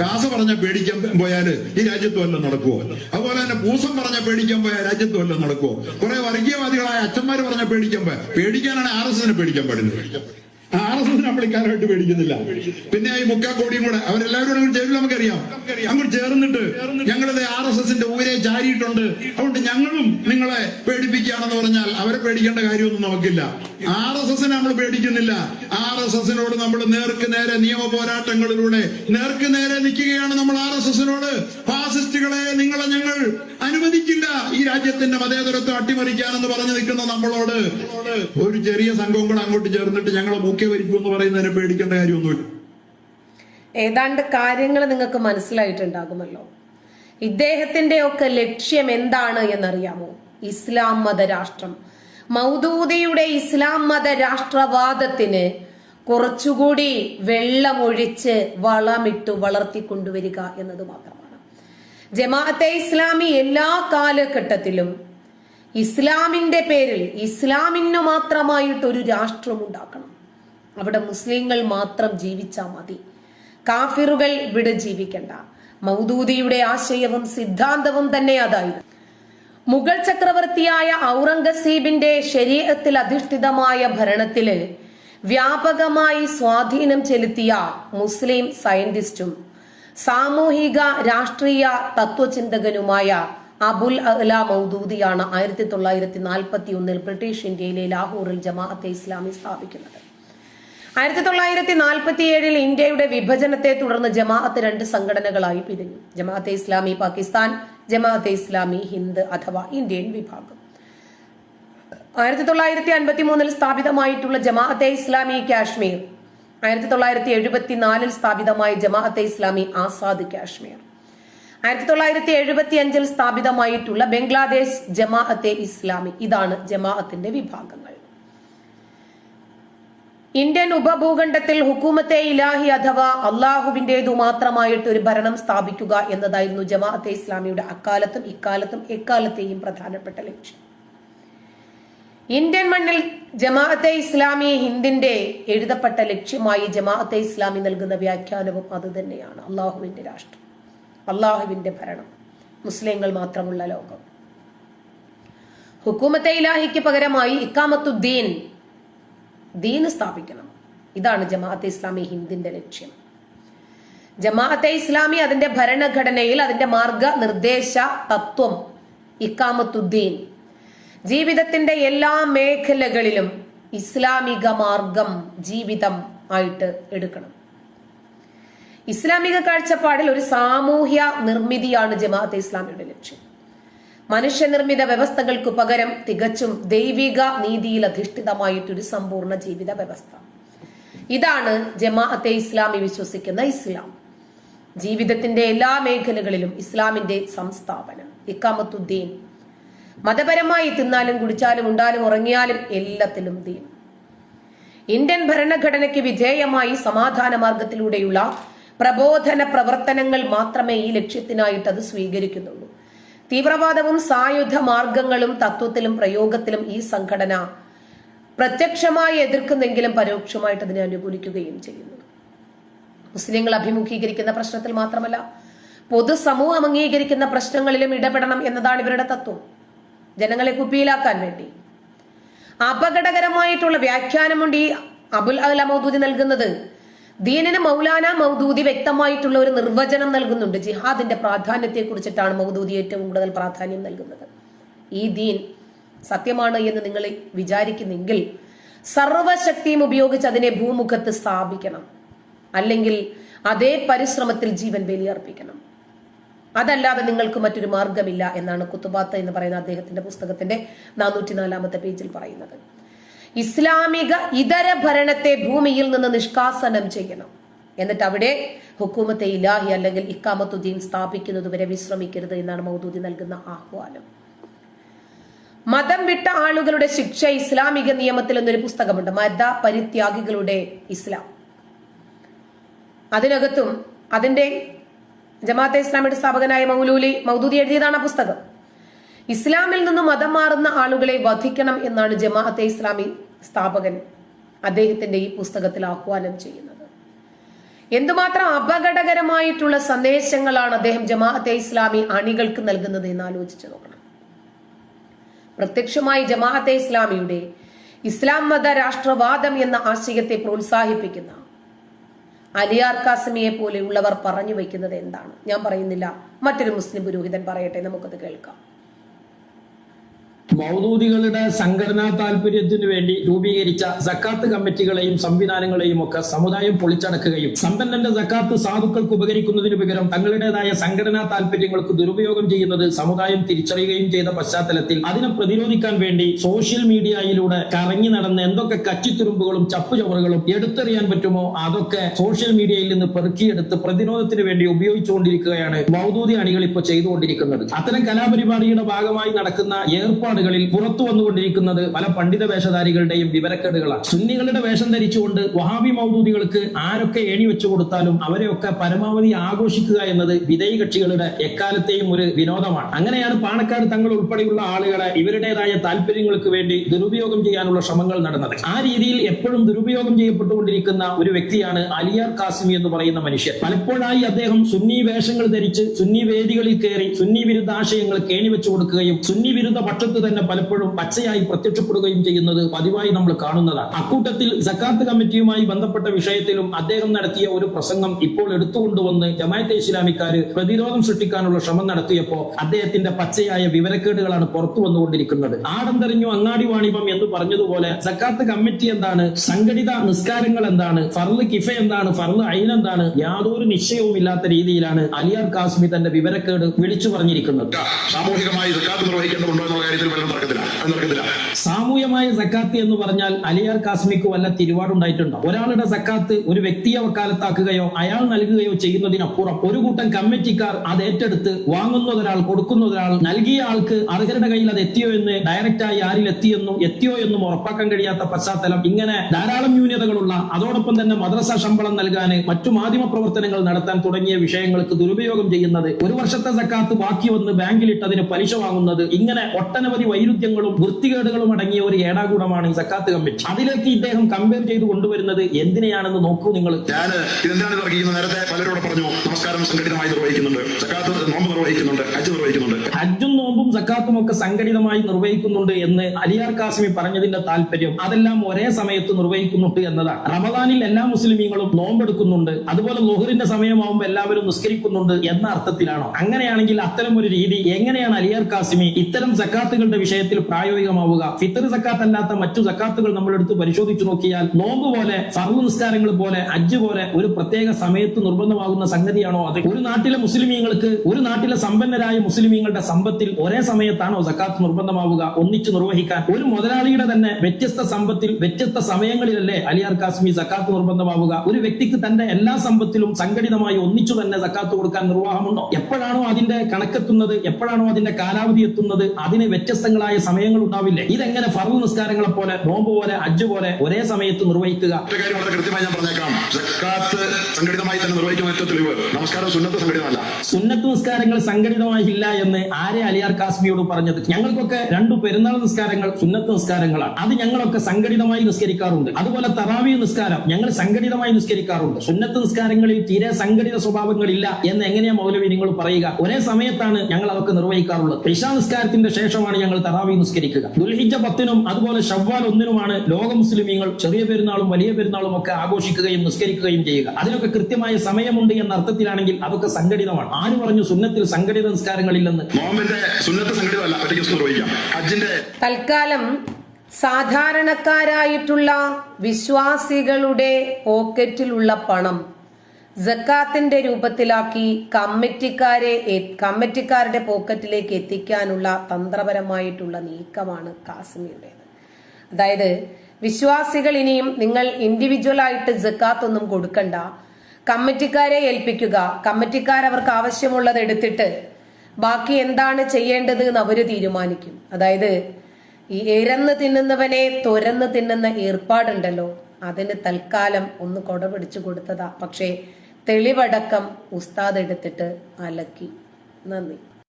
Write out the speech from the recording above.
കാസ പറഞ്ഞ പേടിക്കാൻ പോയാൽ ഈ രാജ്യത്ത് വല്ലതും നടക്കുവോ? അതുപോലെ തന്നെ പൂസം പറഞ്ഞ പേടിക്കാൻ പോയാൽ രാജ്യത്ത് വല്ലതും നടക്കുവോ? കുറെ വർഗീയവാദികളായ അച്ഛന്മാര് പറഞ്ഞ പേടിക്കാൻ പോയാൽ പേടിക്കാനാണ് ആർ എസ് എസിനെ പേടിക്കാൻ പാടില്ല. ആർ എസ് എസിനെ അപ്പളിക്കാരായിട്ട് പേടിക്കുന്നില്ല. പിന്നെ ഈ മുക്കാക്കോടിയും കൂടെ അവരെല്ലാവരും കൂടെ ചേരും നമുക്കറിയാം. അങ്ങോട്ട് ചേർന്നിട്ട് ഞങ്ങളിത് ആർ എസ് എസിന്റെ ഊരെ ചാരിയിട്ടുണ്ട്. അതുകൊണ്ട് ഞങ്ങളും നിങ്ങളെ പേടിപ്പിക്കുകയാണെന്ന് പറഞ്ഞാൽ അവരെ പേടിക്കേണ്ട കാര്യമൊന്നും നമുക്കില്ല. ആർ എസ് എസിനെ നമ്മൾ പേടിക്കുന്നില്ല. ആർ എസ് എസിനോട് നമ്മൾ നേർക്ക് നേരെ നിയമ പോരാട്ടങ്ങളിലൂടെ നേർക്ക് നേരെ നിൽക്കുകയാണ് നമ്മൾ ആർ എസ് എസിനോട് ഫാസിസ്റ്റുകളെ നിങ്ങളെ ഞങ്ങൾ അനുവദിക്കില്ല. ഈ രാജ്യത്തിന്റെ മതേതരത്വം അട്ടിമറിക്കാനെന്ന് പറഞ്ഞു നിൽക്കുന്ന നമ്മളോട് ഒരു ചെറിയ സംഘവും കൂടെ അങ്ങോട്ട് ചേർന്നിട്ട് ഞങ്ങളെ മൂക്കെ എന്ന് പറയുന്നതിനെ പേടിക്കേണ്ട കാര്യമൊന്നുമില്ല. ഏതാണ്ട് കാര്യങ്ങൾ നിങ്ങൾക്ക് മനസ്സിലായിട്ടുണ്ടാകുമല്ലോ. ഇദ്ദേഹത്തിന്റെ ഒക്കെ ലക്ഷ്യം എന്താണ് എന്നറിയാമോ? ഇസ്ലാം മതരാഷ്ട്രം. മൗദൂദിയുടെ ഇസ്ലാം മത രാഷ്ട്രവാദത്തിന് കുറച്ചുകൂടി വെള്ളമൊഴിച്ച് വളമിട്ടു വളർത്തിക്കൊണ്ടുവരിക എന്നത് മാത്രമാണ് ജമാഅത്തെ ഇസ്ലാമി എല്ലാ കാലഘട്ടത്തിലും ഇസ്ലാമിന്റെ പേരിൽ ഇസ്ലാമിന് മാത്രമായിട്ട് ഒരു രാഷ്ട്രം ഉണ്ടാക്കണം അവിടെ മുസ്ലിങ്ങൾ മാത്രം ജീവിച്ചാൽ മതി. കാഫിറുകൾ ഇവിടെ ജീവിക്കണ്ട. മൗദൂദിയുടെ ആശയവും സിദ്ധാന്തവും തന്നെ അതായിരുന്നു. മുഗൾ ചക്രവർത്തിയായ ഔറംഗസീബിന്റെ ശരീരത്തിൽ അധിഷ്ഠിതമായ ഭരണത്തിൽ വ്യാപകമായി സ്വാധീനം ചെലുത്തിയ മുസ്ലിം സയന്റിസ്റ്റും സാമൂഹിക രാഷ്ട്രീയ തത്വചിന്തകനുമായ അബുൽ അല മൗദൂദിയാണ് ആയിരത്തി തൊള്ളായിരത്തി നാൽപ്പത്തി ഒന്നിൽ ബ്രിട്ടീഷ് ഇന്ത്യയിലെ ലാഹോറിൽ ജമാഅത്തെ ഇസ്ലാമി സ്ഥാപിക്കുന്നത്. ആയിരത്തി തൊള്ളായിരത്തി നാൽപ്പത്തി ഏഴിൽ ഇന്ത്യയുടെ വിഭജനത്തെ തുടർന്ന് ജമാഅത്ത് രണ്ട് സംഘടനകളായി പിരിഞ്ഞു. ജമാഅത്തെ ഇസ്ലാമി പാകിസ്ഥാൻ ജമാഅത്തെ ഇസ്ലാമി ഹിന്ദ് അഥവാ ഇന്ത്യൻ വിഭാഗം. ആയിരത്തി തൊള്ളായിരത്തി അൻപത്തി മൂന്നിൽ സ്ഥാപിതമായിട്ടുള്ള ജമാഅത്തെ ഇസ്ലാമി കാശ്മീർ ആയിരത്തി തൊള്ളായിരത്തി എഴുപത്തിനാലിൽ സ്ഥാപിതമായ ജമാഅത്തെ ഇസ്ലാമി ആസാദ് കാശ്മീർ. ആയിരത്തി തൊള്ളായിരത്തി എഴുപത്തി അഞ്ചിൽ സ്ഥാപിതമായിട്ടുള്ള ബംഗ്ലാദേശ് ജമാഅത്തെ ഇസ്ലാമി. ഇതാണ് ജമാഅത്തിന്റെ വിഭാഗങ്ങൾ. ഇന്ത്യൻ ഉപഭൂഖണ്ഡത്തിൽ ഹുക്കൂമത്തെ ഇലാഹി അഥവാ അള്ളാഹുവിന്റേതു മാത്രമായിട്ട് ഒരു ഭരണം സ്ഥാപിക്കുക എന്നതായിരുന്നു ജമാഅത്തെ ഇസ്ലാമിയുടെ അക്കാലത്തും ഇക്കാലത്തും എക്കാലത്തെയും പ്രധാനപ്പെട്ട ലക്ഷ്യം. ഇന്ത്യൻ മണ്ണിൽ ജമാഅത്തെ ഇസ്ലാമി ഹിന്ദിന്റെ എഴുതപ്പെട്ട ലക്ഷ്യമായി ജമാഅത്തെ ഇസ്ലാമി നൽകുന്ന വ്യാഖ്യാനവും അത് തന്നെയാണ്. അള്ളാഹുവിന്റെ രാഷ്ട്രം. അള്ളാഹുവിന്റെ ഭരണം. മുസ്ലിങ്ങൾ മാത്രമുള്ള ലോകം. ഹുക്കൂമത്തെ ഇലാഹിക്ക് പകരമായി ഇക്കാമത്തുദ്ദീൻ ദീൻ സ്ഥാപിക്കണം. ഇതാണ് ജമാഅത്തെ ഇസ്ലാമി ഹിന്ദിന്റെ ലക്ഷ്യം. ജമാഅത്തെ ഇസ്ലാമി അതിന്റെ ഭരണഘടനയിൽ അതിന്റെ മാർഗ നിർദ്ദേശ തത്വം ഇക്കാമത്തുദ്ദീൻ ജീവിതത്തിന്റെ എല്ലാ മേഖലകളിലും ഇസ്ലാമിക മാർഗം ജീവിതം ആയിട്ട് എടുക്കണം. ഇസ്ലാമിക കാഴ്ചപ്പാടിൽ ഒരു സാമൂഹ്യ നിർമ്മിതിയാണ് ജമാഅത്തെ ഇസ്ലാമിയുടെ ലക്ഷ്യം. മനുഷ്യനിർമ്മിത വ്യവസ്ഥകൾക്ക് പകരം തികച്ചും ദൈവിക നീതിയിൽ അധിഷ്ഠിതമായിട്ടൊരു സമ്പൂർണ ജീവിത വ്യവസ്ഥ. ഇതാണ് ജമാഅത്തെ ഇസ്ലാമി വിശ്വസിക്കുന്ന ഇസ്ലാം. ജീവിതത്തിന്റെ എല്ലാ മേഖലകളിലും ഇസ്ലാമിന്റെ സംസ്ഥാപനം. ഇക്കാമത്തുദ്ദീൻ മതപരമായി തിന്നാലും കുടിച്ചാലും ഉണ്ടാലും ഉറങ്ങിയാലും എല്ലാത്തിലും ദീൻ. ഇന്ത്യൻ ഭരണഘടനയ്ക്ക് വിധേയമായി സമാധാന മാർഗത്തിലൂടെയുള്ള പ്രബോധന പ്രവർത്തനങ്ങൾ മാത്രമേ ഈ ലക്ഷ്യത്തിനായിട്ട് അത് സ്വീകരിക്കുന്നുള്ളൂ. തീവ്രവാദവും സായുധ മാർഗങ്ങളും തത്വത്തിലും പ്രയോഗത്തിലും ഈ സംഘടന പ്രത്യക്ഷമായി എതിർക്കുന്നെങ്കിലും പരോക്ഷമായിട്ട് അതിനെ അനുകൂലിക്കുകയും ചെയ്യുന്നു. മുസ്ലിങ്ങൾ അഭിമുഖീകരിക്കുന്ന പ്രശ്നത്തിൽ മാത്രമല്ല പൊതുസമൂഹം അംഗീകരിക്കുന്ന പ്രശ്നങ്ങളിലും ഇടപെടണം എന്നതാണ് ഇവരുടെ തത്വം. ജനങ്ങളെ കുപ്പിയിലാക്കാൻ വേണ്ടി. അപകടകരമായിട്ടുള്ള വ്യാഖ്യാനമുണ്ട് ഈ അബുൽ അല മൗദൂദി നൽകുന്നത്. ദീനിന് മൗലാന മൗദൂദി വ്യക്തമായിട്ടുള്ള ഒരു നിർവചനം നൽകുന്നുണ്ട്. ജിഹാദിന്റെ പ്രാധാന്യത്തെ കുറിച്ചിട്ടാണ് മൗദൂദി ഏറ്റവും കൂടുതൽ പ്രാധാന്യം നൽകുന്നത്. ഈ ദീൻ സത്യമാണ് എന്ന് നിങ്ങൾ വിചാരിക്കുന്നെങ്കിൽ സർവശക്തിയും ഉപയോഗിച്ച് അതിനെ ഭൂമുഖത്ത് സ്ഥാപിക്കണം. അല്ലെങ്കിൽ അതേ പരിശ്രമത്തിൽ ജീവൻ ബലിയർപ്പിക്കണം. അതല്ലാതെ നിങ്ങൾക്ക് മറ്റൊരു മാർഗമില്ല എന്നാണ് കുത്തുബാത്ത എന്ന് പറയുന്ന അദ്ദേഹത്തിന്റെ പുസ്തകത്തിന്റെ നാനൂറ്റിനാലാമത്തെ പേജിൽ പറയുന്നത്. ഇസ്ലാമിക ഇതര ഭരണത്തെ ഭൂമിയിൽ നിന്ന് നിഷ്കാസനം ചെയ്യണം. എന്നിട്ട് അവിടെ ഹുക്കൂമത്തെ ഇലാഹി അല്ലെങ്കിൽ ഇക്കാമത്തുദ്ദീൻ സ്ഥാപിക്കുന്നത് വരെ വിശ്രമിക്കരുത് എന്നാണ് മൗദൂദി നൽകുന്ന ആഹ്വാനം. മതം വിട്ട ആളുകളുടെ ശിക്ഷ ഇസ്ലാമിക നിയമത്തിൽ എന്നൊരു പുസ്തകമുണ്ട് മത പരിത്യാഗികളുടെ ഇസ്ലാം. അതിനകത്തും അതിന്റെ ജമാഅത്തെ ഇസ്ലാമിയുടെ സ്ഥാപകനായ മൗലൂലി മൗദൂദി എഴുതിയതാണ് ആ പുസ്തകം. ഇസ്ലാമിൽ നിന്ന് മതം മാറുന്ന ആളുകളെ വധിക്കണം എന്നാണ് ജമാഅത്തെ ഇസ്ലാമി സ്ഥാപകൻ അദ്ദേഹത്തിന്റെ ഈ പുസ്തകത്തിൽ ആഹ്വാനം ചെയ്യുന്നത്. എന്തുമാത്രം അപകടകരമായിട്ടുള്ള സന്ദേശങ്ങളാണ് അദ്ദേഹം ജമാഅത്തെ ഇസ്ലാമി അണികൾക്ക് നൽകുന്നത് എന്ന് ആലോചിച്ചു നോക്കണം. പ്രത്യക്ഷമായി ജമാഅത്തെ ഇസ്ലാമിയുടെ ഇസ്ലാം മത രാഷ്ട്രവാദം എന്ന ആശയത്തെ പ്രോത്സാഹിപ്പിക്കുന്ന അലിയാർ കാസിമിയെ പോലെയുള്ളവർ പറഞ്ഞു വയ്ക്കുന്നത് എന്താണ്? ഞാൻ പറയുന്നില്ല. മറ്റൊരു മുസ്ലിം പുരോഹിതൻ പറയട്ടെ നമുക്കത് കേൾക്കാം. മൗദൂദികളുടെ സംഘടനാ താല്പര്യത്തിനു വേണ്ടി രൂപീകരിച്ച സക്കാത്ത് കമ്മിറ്റികളെയും സംവിധാനങ്ങളെയും ഒക്കെ സമുദായം പൊളിച്ചടക്കുകയും സമ്പന്നന്റെ സക്കാത്ത് സാധുക്കൾക്ക് ഉപകരിക്കുന്നതിനു പകരം തങ്ങളുടേതായ സംഘടനാ താല്പര്യങ്ങൾക്ക് ദുരുപയോഗം ചെയ്യുന്നത് സമുദായം തിരിച്ചറിയുകയും ചെയ്ത പശ്ചാത്തലത്തിൽ അതിനെ പ്രതിരോധിക്കാൻ വേണ്ടി സോഷ്യൽ മീഡിയയിലൂടെ കറങ്ങി നടന്ന എന്തൊക്കെ കച്ചിത്തുരുമ്പുകളും ചപ്പുചവറുകളും എടുത്തെറിയാൻ പറ്റുമോ അതൊക്കെ സോഷ്യൽ മീഡിയയിൽ നിന്ന് പെറുക്കിയെടുത്ത് പ്രതിരോധത്തിന് വേണ്ടി ഉപയോഗിച്ചുകൊണ്ടിരിക്കുകയാണ് മൗദൂദി അണികൾ ഇപ്പോൾ ചെയ്തുകൊണ്ടിരിക്കുന്നത്. അത്തരം കലാപരിപാടിയുടെ ഭാഗമായി നടക്കുന്ന ഏർപ്പാടുകളിൽ പുറത്തു വന്നുകൊണ്ടിരിക്കുന്നത് പല പണ്ഡിത വേഷധാരികളുടെയും വിവരക്കേടുകളാണ്. സുന്നികളുടെ വേഷം ധരിച്ചുകൊണ്ട് വഹാബി മൗദൂദികൾക്ക് ആരൊക്കെ ഏണി വെച്ചു കൊടുത്താലും അവരെയൊക്കെ പരമാവധി ആഘോഷിക്കുക എന്നത് വിധേയ കക്ഷികളുടെ എക്കാലത്തെയും ഒരു വിനോദമാണ്. അങ്ങനെയാണ് പാണക്കാട് തങ്ങൾ ഉൾപ്പെടെയുള്ള ആളുകളെ ഇവരുടേതായ താല്പര്യങ്ങൾക്ക് വേണ്ടി ദുരുപയോഗം ചെയ്യാനുള്ള ശ്രമങ്ങൾ നടന്നത്. ആ രീതിയിൽ എപ്പോഴും ദുരുപയോഗം ചെയ്യപ്പെട്ടുകൊണ്ടിരിക്കുന്ന ഒരു വ്യക്തിയാണ് അലിയാർ കാസിമി എന്ന് പറയുന്ന മനുഷ്യൻ. പലപ്പോഴായി അദ്ദേഹം സുന്നി വേഷങ്ങൾ ധരിച്ച് സുന്നി വേദികളിൽ കയറി സുന്നി വിരുദ്ധ ആശയങ്ങൾ കേണിവെച്ചു കൊടുക്കുകയും സുന്നി വിരുദ്ധ പക്ഷത്ത് തന്നെ പലപ്പോഴും പച്ചയായി പ്രത്യക്ഷപ്പെടുകയും ചെയ്യുന്നത് പതിവായി നമ്മൾ കാണുന്നതാണ്. അക്കൂട്ടത്തിൽ സക്കാത്ത് കമ്മിറ്റിയുമായി ബന്ധപ്പെട്ട വിഷയത്തിലും അദ്ദേഹം നടത്തിയ ഒരു പ്രസംഗം ഇപ്പോൾ എടുത്തുകൊണ്ടുവന്ന് ജമായത്തെ ഇസ്ലാമിക്കാര് പ്രതിരോധം സൃഷ്ടിക്കാനുള്ള ശ്രമം നടത്തിയപ്പോ അദ്ദേഹത്തിന്റെ പച്ചയായ വിവരക്കേടുകളാണ് പുറത്തു വന്നുകൊണ്ടിരിക്കുന്നത്. ആടന്തറിഞ്ഞു അങ്ങാടി വാണിഭം എന്ന് പറഞ്ഞതുപോലെ സക്കാത്ത് കമ്മിറ്റി എന്താണ് സംഘടിത നിസ്കാരങ്ങൾ എന്താണ് ഫർൾ കിഫ എന്താണ് ഫർൾ അയിൻ എന്താണ് യാതൊരു നിശ്ചയവും ഇല്ലാത്ത രീതിയിലാണ് അലിയാർ കാസ്മി തന്റെ വിവരക്കേട് വിളിച്ചു പറഞ്ഞിരിക്കുന്നത്. സാമൂഹികമായി സക്കാത്ത് നിർവഹിക്കേണ്ടതുണ്ടോ എന്നുള്ള കാര്യത്തിൽ സാമൂഹ്യമായ സക്കാത്ത് എന്ന് പറഞ്ഞാൽ അലിയാർ കാസ്മിക്ക് വല്ല തിരുവാടുണ്ടായിട്ടുണ്ടോ? ഒരാളുടെ സക്കാത്ത് ഒരു വ്യക്തിയെ വക്കാലത്താക്കുകയോ അയാൾ നൽകുകയോ ചെയ്യുന്നതിനപ്പുറം ഒരു കൂട്ടം കമ്മിറ്റിക്കാർ അത് ഏറ്റെടുത്ത് വാങ്ങുന്നതൊരാൾ കൊടുക്കുന്നതൊരാൾ നൽകിയ ആൾക്ക് അർഹരുടെ കയ്യിൽ അത് എത്തിയോ എന്ന് ഡയറക്റ്റായി ആരിൽ എത്തിയെന്നും എത്തിയോ എന്നും ഉറപ്പാക്കാൻ കഴിയാത്ത പശ്ചാത്തലം. ഇങ്ങനെ ധാരാളം ന്യൂനതകളുള്ള അതോടൊപ്പം തന്നെ മദ്രസ ശമ്പളം നൽകാൻ മറ്റു മാധ്യമ പ്രവർത്തനങ്ങൾ നടത്താൻ തുടങ്ങിയ വിഷയങ്ങൾക്ക് ദുരുപയോഗം ചെയ്യുന്നത് ഒരു വർഷത്തെ സക്കാത്ത് ബാക്കി വന്ന് ബാങ്കിലിട്ട് അതിന് പലിശ വാങ്ങുന്നത് ഇങ്ങനെ ഒട്ടനവധി വൈരുദ്ധ്യങ്ങളും വൃത്തികേടുകളും അടങ്ങിയ ഒരു ഏടാകൂടമാണ് ഈ സക്കാത്ത് കമ്മിറ്റി അതിലേക്ക് ഇദ്ദേഹം കമ്പയർ ചെയ്ത് കൊണ്ടുവരുന്നത് എന്തിനെയാണെന്ന് നോക്കൂ നിങ്ങൾ. ഞാൻ ഇതെന്താണ് പറയുന്നത് നേരത്തെ പലരോട് പറഞ്ഞു നമസ്കാരം സംഘടിതമായി നിർവഹിക്കുന്നുണ്ട്. സക്കാത്ത് നോമ്പ് നിർവഹിക്കുന്നുണ്ട് ഹജ്ജ് നിർവഹിക്കുന്നുണ്ട്. ഹജ്ജും നോമ്പും സക്കാത്തും ഒക്കെ സംഘടിതമായി നിർവഹിക്കുന്നുണ്ട് എന്ന് അലിയാർ കാസിമി പറഞ്ഞതിന്റെ താല്പര്യം അതെല്ലാം ഒരേ സമയത്ത് നിർവഹിക്കുന്നുണ്ട് എന്നതാണ്. റമദാനിൽ എല്ലാ മുസ്ലിമീങ്ങളും നോമ്പെടുക്കുന്നുണ്ട്. അതുപോലെ ലോഹറിന്റെ സമയമാകുമ്പോൾ എല്ലാവരും നിസ്കരിക്കുന്നുണ്ട് എന്ന അർത്ഥത്തിലാണോ. അങ്ങനെയാണെങ്കിൽ അത്തരം ഒരു രീതി എങ്ങനെയാണ് അലിയാർ കാസിമി ഇത്തരം സക്കാത്തുകളുടെ വിഷയത്തിൽ പ്രായോഗികമാവുക? ഫിത്തർ സക്കാത്ത് അല്ലാത്ത മറ്റു സക്കാത്തുകൾ നമ്മളെടുത്ത് പരിശോധിച്ചു നോക്കിയാൽ നോമ്പ് പോലെ സർവ നിസ്കാരങ്ങൾ പോലെ അജ്ജ് പോലെ ഒരു പ്രത്യേക സമയത്ത് നിർബന്ധമാകുന്ന സംഗതിയാണോ അത്? ഒരു നാട്ടിലെ മുസ്ലിമീങ്ങൾക്ക് ഒരു നാട്ടിലെ സമ്പന്നരായ മുസ്ലിമീങ്ങളുടെ സമ്പത്തിൽ ഒരേ സമയത്താണോ സക്കാത്ത് നിർബന്ധമാവുക? ഒന്നിച്ച് നിർവഹിക്കാൻ. ഒരു മുതലാളിയുടെ തന്നെ വ്യത്യസ്ത സമ്പത്തിൽ വ്യത്യസ്ത സമയങ്ങളിലല്ലേ അലിയാർ കാസ്മി സക്കാത്ത് നിർബന്ധമാവുക? ഒരു വ്യക്തിക്ക് തന്റെ എല്ലാ സമ്പത്തിലും സംഘടിതമായി ഒന്നിച്ചു തന്നെ സക്കാത്ത് കൊടുക്കാൻ നിർവാഹമുണ്ടോ? എപ്പോഴാണോ അതിന്റെ കണക്കെത്തുന്നത് എപ്പോഴാണോ അതിന്റെ കാലാവധി എത്തുന്നത് അതിന് വ്യത്യസ്തങ്ങളായ സമയങ്ങൾ ഉണ്ടാവില്ലേ? ഇതെങ്ങനെ ഫറു നിസ്കാരങ്ങളെ പോലെ നോമ്പ് പോലെ അജ്ജ് പോലെ ഒരേ സമയത്ത് നിർവഹിക്കുക? വളരെ കൃത്യമായി ഞാൻ പറഞ്ഞേക്കാം. സംഘടിതമായി തന്നെ നിർവഹിക്കുന്ന നമസ്കാരം സുന്നത്ത് സംഘടിതമല്ല. സുന്നത്ത് നിസ്കാരങ്ങൾ സംഘടിതമായി ഇല്ല എന്ന് ആരെ അലിയാർ കാസ്മിയോട് പറഞ്ഞത് ഞങ്ങൾക്കൊക്കെ രണ്ടു പെരുന്നാൾ നിസ്കാരങ്ങൾ സുന്നത്ത് നിസ്കാരങ്ങളാണ്. അത് ഞങ്ങളൊക്കെ സംഘടിതമായി നിസ്കരിക്കാറുണ്ട്. അതുപോലെ തറാവി നിസ്കാരം ഞങ്ങൾ സംഘടിതമായി നിസ്കരിക്കാറുണ്ട്. സുന്നത്ത് നിസ്കാരങ്ങളിൽ തീരെ സംഘടിത സ്വഭാവങ്ങളില്ല എന്ന് എങ്ങനെയാ മൗലവി നിങ്ങൾ പറയുക? ഒരേ സമയത്താണ് ഞങ്ങൾ അതൊക്കെ നിർവഹിക്കാറുള്ളത്. ഇഷാ നിസ്കാരത്തിന്റെ ശേഷമാണ് ഞങ്ങൾ തറാവി നിസ്കരിക്കുക. ദുൽഹിജ പത്തിനും അതുപോലെ ഷവ്വാൽ ഒന്നിനുമാണ് ലോക മുസ്ലിമീങ്ങൾ ചെറിയ പെരുന്നാളും വലിയ പെരുന്നാളും ഒക്കെ ആഘോഷിക്കുകയും നിസ്കരിക്കുകയും ചെയ്യുക. അതിനൊക്കെ കൃത്യമായ സമയമുണ്ട് എന്ന അർത്ഥത്തിലാണെങ്കിൽ അതൊക്കെ സംഘടിതമാണ്. ആര് പറഞ്ഞു സുന്നത്തിൽ സംഘടിത നിസ്കാരങ്ങളില്ലെന്ന്? നോമ്പിന്റെ തൽക്കാലം സാധാരണക്കാരായിട്ടുള്ള വിശ്വാസികളുടെ പോക്കറ്റിലുള്ള പണം ജക്കാത്തിന്റെ രൂപത്തിലാക്കി കമ്മിറ്റിക്കാരെ കമ്മിറ്റിക്കാരുടെ പോക്കറ്റിലേക്ക് എത്തിക്കാനുള്ള തന്ത്രപരമായിട്ടുള്ള നീക്കമാണ് കാസിമിയുടേത്. അതായത് വിശ്വാസികൾ ഇനിയും നിങ്ങൾ ഇൻഡിവിജ്വൽ ആയിട്ട് ജക്കാത്ത് ഒന്നും കൊടുക്കണ്ട. കമ്മിറ്റിക്കാരെ ഏൽപ്പിക്കുക. കമ്മിറ്റിക്കാർ അവർക്ക് ആവശ്യമുള്ളത് എടുത്തിട്ട് ബാക്കി എന്താണ് ചെയ്യേണ്ടത് എന്ന് അവർ തീരുമാനിക്കും. അതായത് ഈ ഇരന്ന് തിന്നുന്നവനെ തുരന്ന് തിന്നുന്ന ഏർപ്പാടുണ്ടല്ലോ. അതിന് തൽക്കാലം ഒന്ന് കൊട പിടിച്ചു കൊടുത്തതാ. പക്ഷേ തെളിവടക്കം ഉസ്താദ് എടുത്തിട്ട് അലക്കി. നന്ദി.